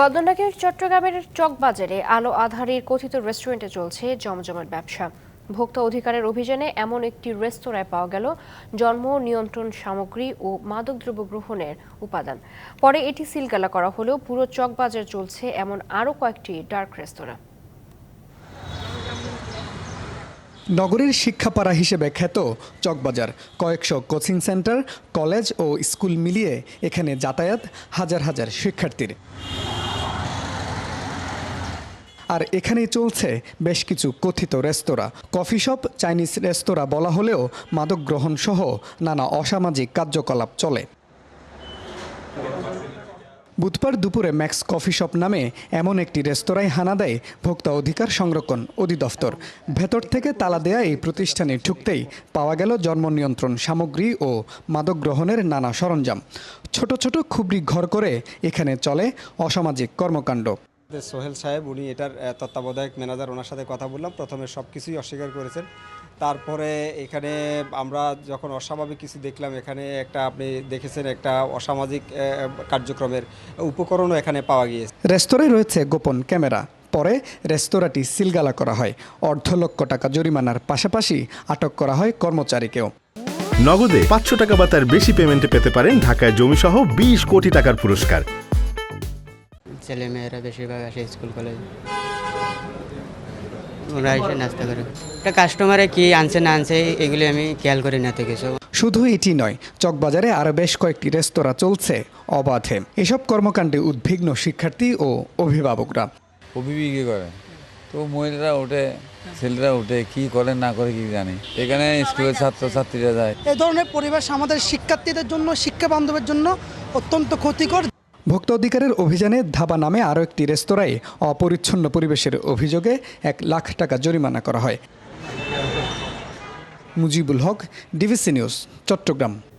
বদনাকের চট্টগ্রামের চকবাজারে আলো আধারের কথিত রেস্টুরেন্টে চলছে জমজমাট ব্যবসা। ভোক্তা অধিকারের অভিযানে এমন একটি রেস্তোরাঁয় পাওয়া গেল জন্ম, নিয়ন্ত্রণ সামগ্রী ও মাদকদ্রব্য গ্রহণের উপাদান। পরে এটি সিলগালা করা হলেও পুরো চকবাজার চলছে এমন আরও কয়েকটি ডার্ক রেস্তোরাঁ। নগরীর শিক্ষাপাড়া হিসেবে খ্যাত চকবাজার, কয়েকশো কোচিং সেন্টার, কলেজ ও স্কুল মিলিয়ে এখানে যাতায়াত হাজার হাজার শিক্ষার্থীর। আর এখানেই চলছে বেশ কিছু কথিত রেস্তোরাঁ। কফি শপ, চাইনিজ রেস্তোরাঁ বলা হলেও মাদক গ্রহণ সহ নানা অসামাজিক কার্যকলাপ চলে। বুধবার দুপুরে ম্যাক্স কফি শপ নামে এমন একটি রেস্তোরাঁয় হানা দেয় ভোক্তা অধিকার সংরক্ষণ অধিদপ্তর। ভেতর থেকে তালা দেয়া এই প্রতিষ্ঠানে ঢুকতেই পাওয়া গেল জন্ম নিয়ন্ত্রণ সামগ্রী ও মাদক গ্রহণের নানা সরঞ্জাম। ছোট ছোট খুবরি ঘর করে এখানে চলে অসামাজিক কর্মকাণ্ড। সোহেল সাহেব উনি এটার তত্ত্বাবধায়ক ম্যানেজার ওনার সাথে কথা বললাম। প্রথমে সব কিছুই অস্বীকার করেছেন। তারপরে এখানে আমরা যখন অস্বাভাবিক কিছু দেখলাম এখানে একটা আপনি দেখেছেন একটা অসামাজিক আহ, কার্যক্রমের উপকরণও এখানে পাওয়া গিয়েছে। রেস্তোরাঁয় রয়েছে গোপন ক্যামেরা। পরে রেস্তোরাঁটি সিলগালা করা হয়। অর্ধ লক্ষ টাকা জরিমানার পাশাপাশি আটক করা হয় কর্মচারীকেও। নগদে পাঁচশো টাকা বা তার বেশি পেমেন্টে পেতে পারেন ঢাকায় জমিসহ বিশ কোটি টাকার পুরস্কার। ছেলে মেয়েরা বেশিরভাগ আসে স্কুল কলেজ। ওরা এসে নাস্তা করে। একটা কাস্টমারে কি আনছে না আনছে এগুলি আমি খেয়াল করি না তো কিছু। শুধু এটি নয় চকবাজারে আরও বেশ কয়েকটি রেস্তোরাঁ চলছে অবাধে। এসব কর্মকাণ্ডে উদ্বিগ্ন শিক্ষার্থী ও অভিভাবকরা। বিক্রি করে। তো মহিলারা ওঠে ছেলেরা উঠে কি করে না করে কি জানি। এখানে স্কুলের ছাত্র ছাত্রীরা যায়। এই ধরনের পরিবেশ আমাদের শিক্ষার্থীদের জন্য শিক্ষা বান্ধবের জন্য অত্যন্ত ক্ষতিকর ভোক্তা অধিকারের অভিযানে ধাবা নামে আরও একটি রেস্তোরাঁয় অপরিচ্ছন্ন পরিবেশের অভিযোগে এক লাখ টাকা জরিমানা করা হয়। Mujibul Haque DVC news, Chattogram.